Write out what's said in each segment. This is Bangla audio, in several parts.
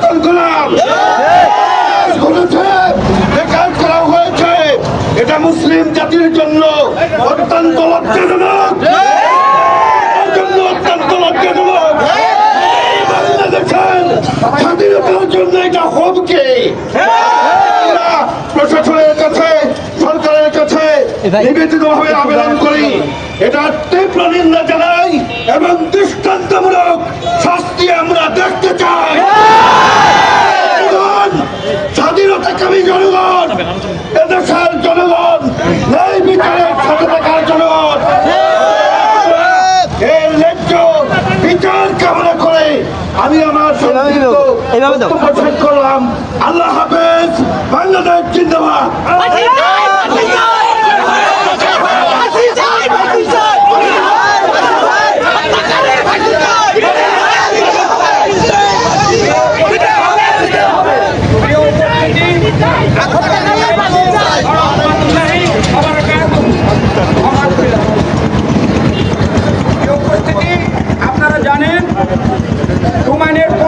নির্যাতন করা। হয়েছে। এটা মুসলিম জাতির জন্য অত্যন্ত লজ্জাজনক। অত্যন্ত লজ্জাজনক। এই স্বাধীনতার জন্য এটা হুমকি প্রশাসনের কাছে সরকারের কাছে নিবেদিত ভাবে আবেদন করি। এটা তীব্র নিন্দা জানাই এবং বিচার কামনা করে আমি আমার সংক্ষিপ্ত এইভাবে দাও। করলাম। আল্লাহ হাফেজ বাংলাদেশ জিন্দাবাদ।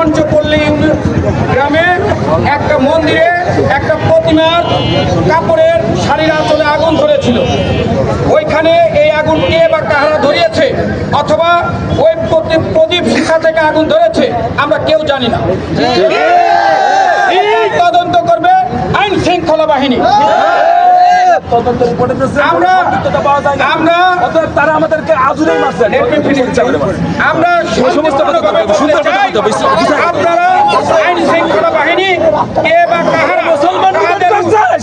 পঞ্চপল্লী গ্রামে একটা মন্দিরে একটা প্রতিমার কাপড়ের শাড়ির আঁচলে আগুন ধরেছিল। ওইখানে এই আগুন কে বা কাহারা ধরিয়েছে অথবা ওই প্রতি- প্রদীপ শিখা থেকে আগুন ধরেছে আমরা কেউ জানি না। তদন্ত করবে আইন শৃঙ্খলা বাহিনী। আমরা আমরা তারা আমাদেরকে আজুরেই মারছেন আমরা সমস্ত কথা বলতে হবে, সুন্দর কথা বলতে হবে, বুঝতে- বুঝতে- আপনারা আইন শৃঙ্খলা বাহিনী কে বা কাহারা মুসলমান কাদের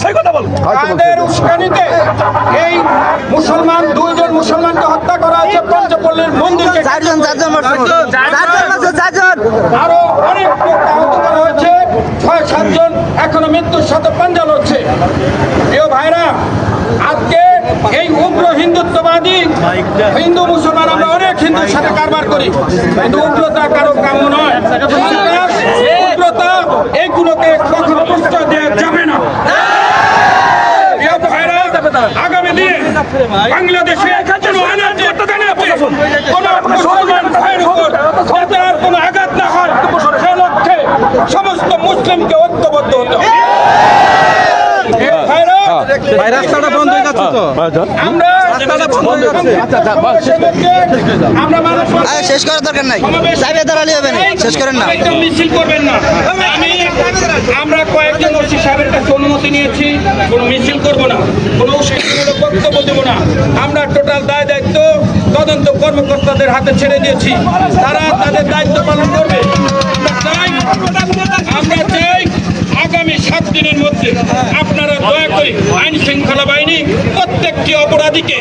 সেই কথা বল। তাদের উস্কানিতে এই মুসলমান দুইজন মুসলমানকে হত্যা করা হয়েছে পঞ্চপল্লীর মন্দিরকে চারজন চারজন চারজন চারজন। আরও অনেক লোক আহত করা হয়েছে ছয় সাতজন এখনও মৃত্যুর সাথে পাঞ্জা লড়ছে। প্রিয় ভাইরা, আজকে এই উগ্র হিন্দুত্ববাদী হিন্দু মুসলমান আমরা অনেক হিন্দুর সাথে কারবার করি। কিন্তু উগ্রতা কারও কাম্য নয়। উগ্রতা এইগুলোকে কখনো প্রশ্রয় দেওয়া যাবে না। আগামী দিনে বাংলাদেশে যেন অনার্য কোন মুসলমান ভাইয়ের উপর যাতে আর কোনো আঘাত না হয় সে লক্ষ্যে মুসলিমকে ঐক্যবদ্ধ হতে হবে। ভাই রাস্তাটা বন্ধ হয়ে যাচ্ছে তো। আমরা আমরা শেষ করার দরকার নাই। দাঁড়ালে হবে না শেষ করেন না। মিছিল করবেন না। আমরা কয়েকজন ওসি সাহেবের কাছে অনুমতি নিয়েছি কোনো মিছিল করব না কোনো উস্কানিমূলক বক্তব্য দেবো না। আমরা টোটাল দায় দায়িত্ব তদন্ত কর্মকর্তাদের হাতে ছেড়ে দিয়েছি। তারা তাদের দায়িত্ব পালন করবে। আমরা আগামী সাত দিনের মধ্যে আপনারা দয়া করে আইন শৃঙ্খলা বাহিনী প্রত্যেকটি অপরাধীকে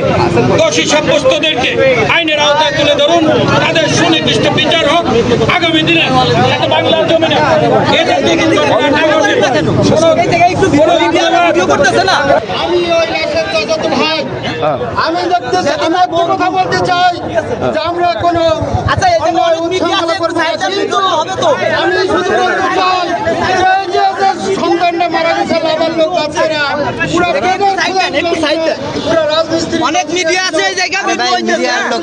দোষী সাব্যস্তদেরকে আইনের আওতায় তুলে ধরুন। তাদের সুনির্দিষ্ট বিচার হোক। আগামী দিনে বাংলার জমিনে উগ্রবাদ, আমি ওই ভাই আমি দেখতে কথা বলতে চাই যে আমরা কোনো আচ্ছা আমি শুধু বলতে চাই অনেক মিডিয়া আছে এই জায়গায় ভিডিও আমি মিডিয়ার লোক।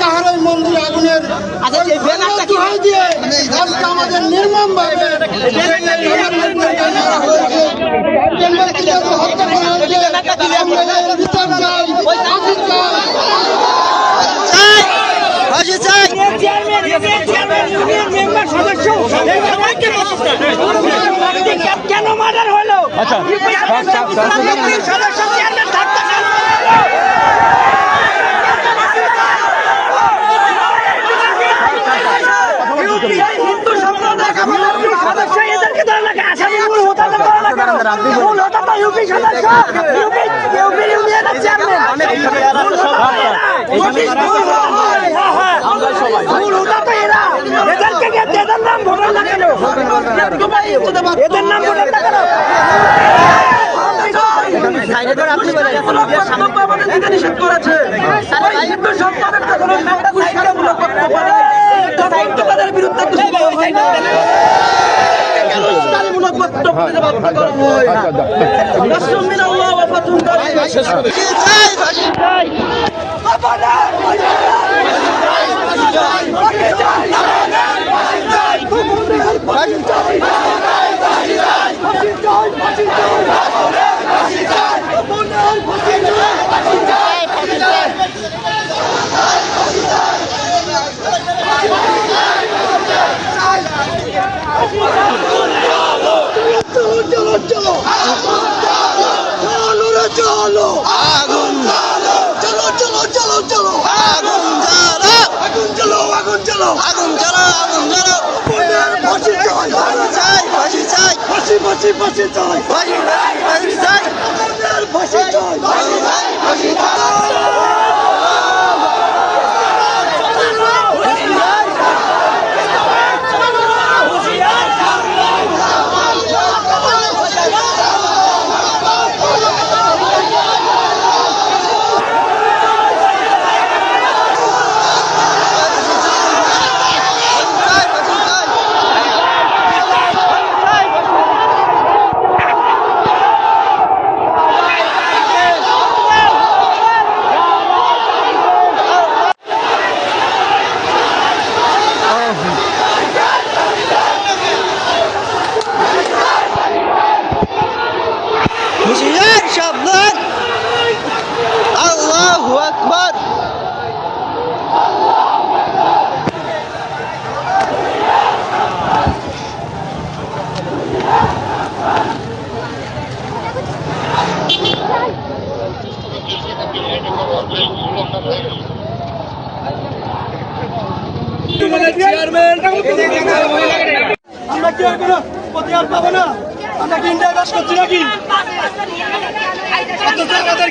কাহার ওই মন্দির আগুনের আচ্ছা, এই ব্যানারটা কি- দোহাই দিয়ে আজকে আমাদের নির্মম ভাবে হত্যা করা হয়েছে। আমরা বিচার চাই ফাঁসি চাই। ফাঁসি চাই। কেন মার্ডার হলো। আচ্ছা সদস্য চেয়ারম্যান থাকতে হিন্দু সম্প্রদায় সদস্য এদেরকে ধরে রাখে আসামি মূল হোতা ধরে রাখে মূল হোতা তো ইউপি সদস্য। ইউপি ইউপি ইউনিয়নের চেয়ারম্যান। মূল হোতা এরা। মূল হোতা তো এরা। হ্যাঁ, হ্যাঁ। মূল হোতা তো এরা এদেরকে কে- এদের নাম নিষেধ করেছে বিরুদ্ধে বাধ্য করা হয়? চলো আগুন জ্বালো চলো চলো চলো চলো আগুন জ্বালো আগুন জ্বালো আগুন জ্বালো আগুন জ্বালো। ফাঁসি ফাঁসি চাই। ফাঁসি ফাঁসি ফাঁসি চাই। ফাঁসি চাই। ফাঁসি চাই ফাঁসি চাই চাই ফাঁসি চাই হুশিয়ার সাবধান আল্লাহু আকবার আমরা কি আর কোনো প্রতিহার পাবো না আমরা কি ইন্ডিয়া কাজ করছি নাকি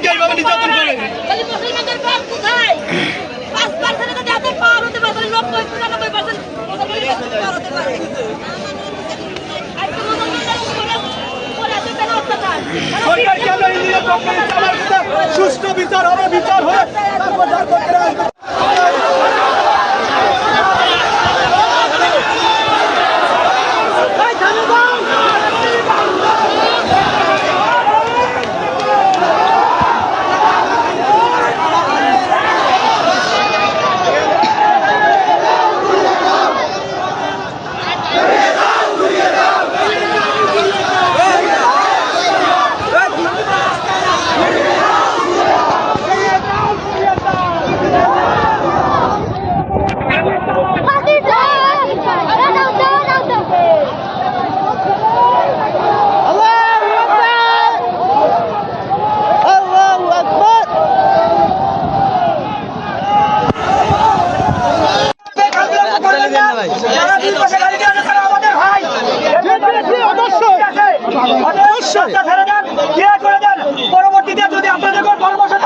এইভাবে অত্যাচার? কোম্পানি সুষ্ঠু বিচার হবে, বিচার হয়ে তারপর পরবর্তীতে যদি আপনাদের কর্মসূচি